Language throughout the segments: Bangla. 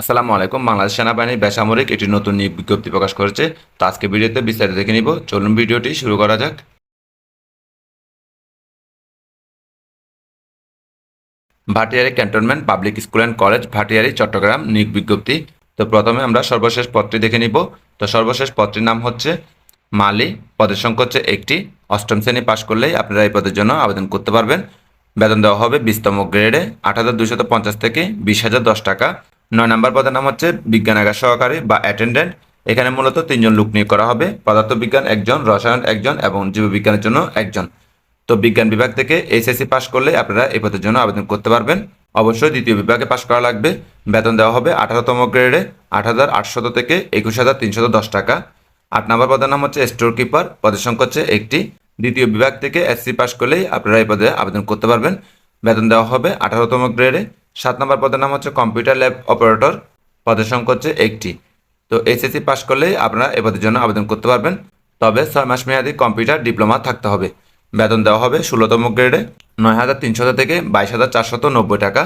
আসসালামু আলাইকুম। বাংলাদেশ সেনাবাহিনীর বেসামরিক একটি নতুন নিয়োগ বিজ্ঞপ্তি প্রকাশ করেছে। তো আজকে ভিডিওতে বিস্তারিত দেখে নিব। চলুন ভিডিওটি শুরু করা যাক। Bhatiary cantonment public school and college, Bhatiary, Chattogram নিয়োগ বিজ্ঞপ্তি। তো প্রথমে আমরা সর্বশেষ পদটি দেখে নিব। তো সর্বশেষ পদটির নাম হচ্ছে মালি। পদের সংখ্যা হচ্ছে একটি। অষ্টম শ্রেণি পাশ করলেই আপনারা এই পদের জন্য আবেদন করতে পারবেন। বেতন দেওয়া হবে বিশতম গ্রেডে আট পঞ্চাশ থেকে বিশ হাজার দশ টাকা। নয় নম্বর পদের নাম হচ্ছে বিজ্ঞানাগার সহকারী বা অ্যাটেন্ডেন্ট। এখানে মূলত তিনজন লোক নিয়োগ করা হবে। পদার্থবিজ্ঞান একজন, রসায়ন একজন এবং জীববিজ্ঞানের জন্য একজন। তো বিজ্ঞান বিভাগ থেকে এইচএসসি পাশ করলে আপনারা এই পদের জন্য আবেদন করতে পারবেন। অবশ্যই দ্বিতীয় বিভাগে পাশ করা লাগবে। বেতন দেওয়া হবে আঠারোতম গ্রেডে আট হাজার আটশত থেকে একুশ হাজার তিনশত দশ টাকা। আট নম্বর পদের নাম হচ্ছে স্টোর কিপার। পদের সংখ্যা হচ্ছে একটি। দ্বিতীয় বিভাগ থেকে এসসি পাশ করলেই আপনারা এই পদে আবেদন করতে পারবেন। বেতন দেওয়া হবে আঠারোতম গ্রেডে সাত নম্বর পদের নাম হচ্ছে কম্পিউটার ল্যাব অপারেটর। পদের সংখ্যা হচ্ছে একটি। তো এসএসসি পাশ করলেই আপনারা এ পদের জন্য আবেদন করতে পারবেন। তবে ছয় মাস মেয়াদী কম্পিউটার ডিপ্লোমা থাকতে হবে। বেতন দেওয়া হবে ষোলোতম গ্রেডে নয় হাজার তিনশত থেকে বাইশ হাজার চারশত নব্বই টাকা।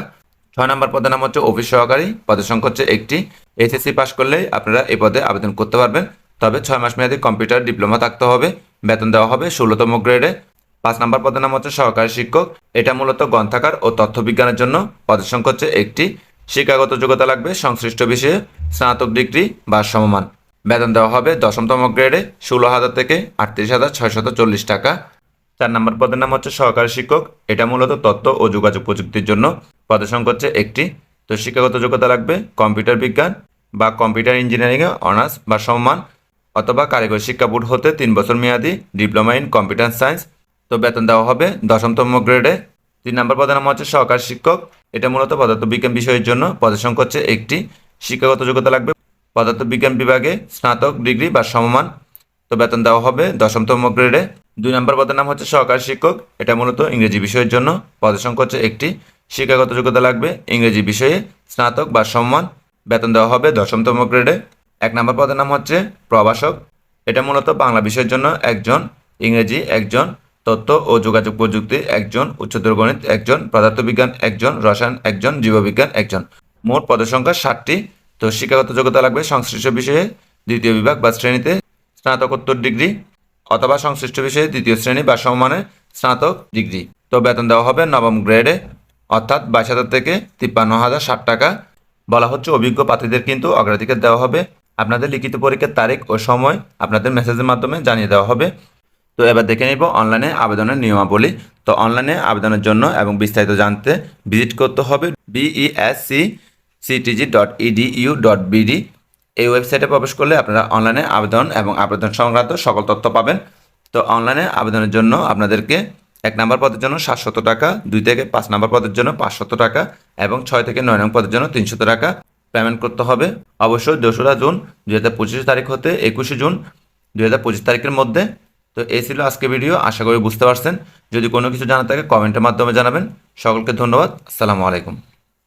ছয় নম্বর পদের নাম হচ্ছে অফিস সহকারী। পদের সংখ্যা হচ্ছে একটি। এসএসসি পাশ করলেই আপনারা এ পদে আবেদন করতে পারবেন। তবে ছয় মাস মেয়াদী কম্পিউটার ডিপ্লোমা থাকতে হবে। বেতন দেওয়া হবে ষোলোতম গ্রেডে পাঁচ নম্বর পদের নাম হচ্ছে সহকারী শিক্ষক। এটা মূলত গ্রন্থাগার ও তথ্যবিজ্ঞানের জন্য পদের সংখ্যা হচ্ছে একটি। শিক্ষাগত যোগ্যতা লাগবে সংশ্লিষ্ট বিষয়ে স্নাতক ডিগ্রি বা সমমান। বেতন দেওয়া হবে দশমতম গ্রেডে ষোলো হাজার থেকে আটত্রিশ হাজার ছয়শত চল্লিশ টাকা। চার নম্বর পদের নাম হচ্ছে সহকারী শিক্ষক। এটা মূলত তথ্য ও যোগাযোগ প্রযুক্তির জন্য পদের সংখ্যা হচ্ছে একটি। তো শিক্ষাগত যোগ্যতা লাগবে কম্পিউটার বিজ্ঞান বা কম্পিউটার ইঞ্জিনিয়ারিংয়ে অনার্স বা সম্মান অথবা কারিগরি শিক্ষা বোর্ড হতে তিন বছর মেয়াদি ডিপ্লোমা ইন কম্পিউটার সায়েন্স তো বেতন দেওয়া হবে দশমতম গ্রেডে। তিন নম্বর পদের নাম হচ্ছে সহকারী শিক্ষক। এটা মূলত পদার্থবিজ্ঞান বিষয়ের জন্য পদের সংখ্যা হচ্ছে একটি শিক্ষাগত যোগ্যতা লাগবে। পদার্থবিজ্ঞান বিভাগে স্নাতক, ডিগ্রি বা সমমান। তো বেতন দেওয়া হবে দশমতম গ্রেডে। দুই নম্বর পদের নাম হচ্ছে সহকারী শিক্ষক। এটা মূলত ইংরেজি বিষয়ের জন্য পদের সংখ্যা হচ্ছে একটি শিক্ষাগত যোগ্যতা লাগবে। ইংরেজি বিষয়ে স্নাতক বা সম্মান। বেতন দেওয়া হবে দশমতম গ্রেডে। এক নম্বর পদের নাম হচ্ছে প্রভাষক। এটা মূলত বাংলা বিষয়ের জন্য একজন ইংরেজি একজন তথ্য ও যোগাযোগ প্রযুক্তি একজন উচ্চতর গণিত একজন, পদার্থবিজ্ঞান একজন, রসায়ন একজন, জীববিজ্ঞান একজন। মোট পদের সংখ্যা ষাটটি। তো শিক্ষাগত যোগ্যতা লাগবে সংশ্লিষ্ট বিষয়ে দ্বিতীয় বিভাগ বা শ্রেণীতে স্নাতকোত্তর ডিগ্রি অথবা সংশ্লিষ্ট বিষয়ে দ্বিতীয় শ্রেণি বা সমমানের স্নাতক ডিগ্রি। তো বেতন দেওয়া হবে নবম গ্রেডে। অর্থাৎ বাইশ হাজার থেকে তিপ্পান্ন হাজার ষাট টাকা। বলা হচ্ছে অভিজ্ঞ প্রার্থীদের কিন্তু অগ্রাধিকার দেওয়া হবে। আপনাদের লিখিত পরীক্ষার তারিখ ও সময় আপনাদের মেসেজের মাধ্যমে জানিয়ে দেওয়া হবে। তো এবার দেখে নিব অনলাইনে আবেদনের নিয়মাবলী। তো অনলাইনে আবেদনের জন্য এবং বিস্তারিত জানতে ভিজিট করতে হবে BESC CTG dot EDU dot BD এই ওয়েবসাইটে প্রবেশ করলে আপনারা অনলাইনে আবেদন এবং আবেদন সংক্রান্ত সকল তথ্য পাবেন। তো অনলাইনে আবেদনের জন্য আপনাদেরকে এক নম্বর পদের জন্য সাতশত টাকা, দুই থেকে পাঁচ নম্বর পদের জন্য পাঁচশত টাকা এবং ছয় থেকে নয় নম্বর পদের জন্য তিনশত টাকা পেমেন্ট করতে হবে। অবশ্যই দোসরা জুন দু হাজার পঁচিশ তারিখ হতে একুশে জুন দু হাজার পঁচিশ তারিখের মধ্যে তো এই ছিল আজকে ভিডিও, আশা করি বুঝতে পারছেন। যদি কোনো কিছু জানা থাকে কমেন্টের মাধ্যমে জানাবেন। সকলকে ধন্যবাদ। আসসালামু আলাইকুম।